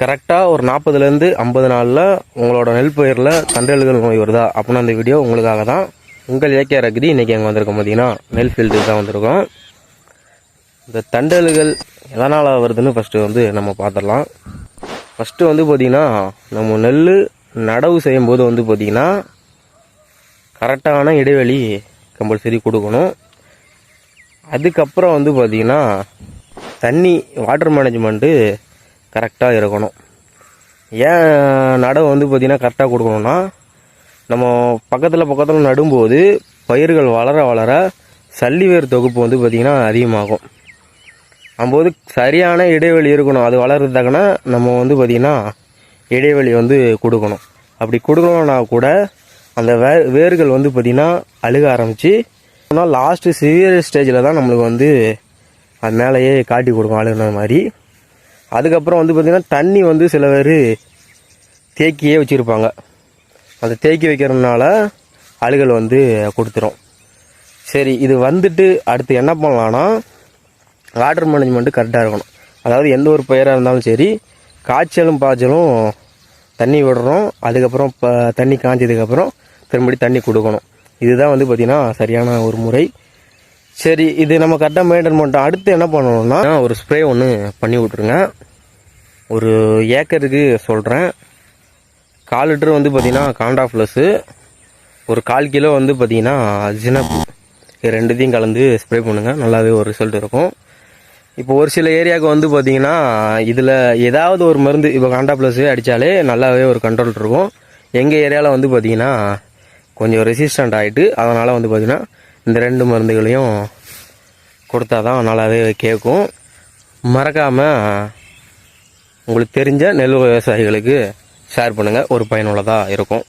கரெக்டாக ஒரு நாற்பதுலேருந்து ஐம்பது நாளில் உங்களோட நெல் பயிரில் தண்டல்கள் நோய் வருதா? அப்படின்னு அந்த வீடியோ உங்களுக்காக தான் உங்கள் ஏகே ரக்தி இன்றைக்கி அங்கே வந்திருக்கோம் பார்த்தீங்கன்னா நெல் ஃபீல்டு தான் வந்திருக்கோம். இந்த தண்டல்கள் எதனால் வருதுன்னு ஃபஸ்ட்டு வந்து நம்ம பார்த்துடலாம். ஃபஸ்ட்டு வந்து பார்த்திங்கன்னா நம்ம நெல் நடவு செய்யும்போது வந்து பார்த்திங்கன்னா கரெக்டான இடைவெளி கம்பல்சரி கொடுக்கணும். அதுக்கப்புறம் வந்து பார்த்திங்கன்னா தண்ணி வாட்டர் மேனேஜ்மெண்ட்டு கரெக்டாக இருக்கணும். ஏன் நடவு வந்து பார்த்திங்கன்னா கரெக்டாக கொடுக்கணும்னா நம்ம பக்கத்தில் பக்கத்தில் நடும்போது பயிர்கள் வளர வளர சல்லிவேர் தொகுப்பு வந்து பார்த்திங்கன்னா அதிகமாகும். அப்போது சரியான இடைவெளி இருக்கணும். அது வளர்றதுக்கான நம்ம வந்து பார்த்திங்கன்னா இடைவெளி வந்து கொடுக்கணும். அப்படி கொடுக்கணும்னா கூட அந்த வே வேர்கள் வந்து பார்த்திங்கன்னா அழுக ஆரம்பித்து ஆனால் லாஸ்ட்டு சிவியர் ஸ்டேஜில் தான் நம்மளுக்கு வந்து அது மேலேயே காட்டி கொடுக்கும் அழுகின மாதிரி. அதுக்கப்புறம் வந்து பார்த்திங்கன்னா தண்ணி வந்து சில பேர் தேக்கியே வச்சுருப்பாங்க. அந்த தேக்கி வைக்கிறதுனால அழுகல் வந்து கொடுத்துரும். சரி இது வந்துட்டு அடுத்து என்ன பண்ணலான்னா வாட்டர் மேனேஜ்மெண்ட்டு கரெக்டாக இருக்கணும். அதாவது எந்த ஒரு பயிராக இருந்தாலும் சரி காய்ச்சலும் பாய்ச்சலும் தண்ணி விடுறோம். அதுக்கப்புறம் இப்போ தண்ணி காய்ஞ்சதுக்கப்புறம் திரும்படி தண்ணி கொடுக்கணும். இதுதான் வந்து பார்த்திங்கன்னா சரியான ஒரு முறை. சரி இது நம்ம கரெக்டாக மெயின்டைன் பண்ணிட்டோம். அடுத்து என்ன பண்ணணும்னா ஒரு ஸ்ப்ரே ஒன்று பண்ணி விட்ருங்க ஒரு ஏக்கருக்கு சொல்கிறேன் கால் லிட்டர் வந்து பார்த்திங்கன்னா காண்டா ப்ளஸ்ஸு ஒரு கால் கிலோ வந்து பார்த்திங்கன்னா ஜினப். இது ரெண்டுத்தையும் கலந்து ஸ்ப்ரே பண்ணுங்கள் நல்லாவே ஒரு ரிசல்ட் இருக்கும். இப்போ ஒரு சில ஏரியாவுக்கு வந்து பார்த்தீங்கன்னா இதில் ஏதாவது ஒரு மருந்து இப்போ காண்டா ப்ளஸ் அடித்தாலே நல்லாவே ஒரு கண்ட்ரோல் இருக்கும். எங்கள் ஏரியாவில் வந்து பார்த்தீங்கன்னா கொஞ்சம் ரெசிஸ்டண்ட் ஆகிட்டு அதனால் வந்து பார்த்திங்கன்னா இந்த ரெண்டு மருந்துகளையும் கொடுத்தா தான் நல்லாவே கேட்கும். மறக்காமல் உங்களுக்கு தெரிஞ்ச நெல் விவசாயிகளுக்கு ஷேர் பண்ணுங்கள் ஒரு பயனுள்ளதாக இருக்கும்.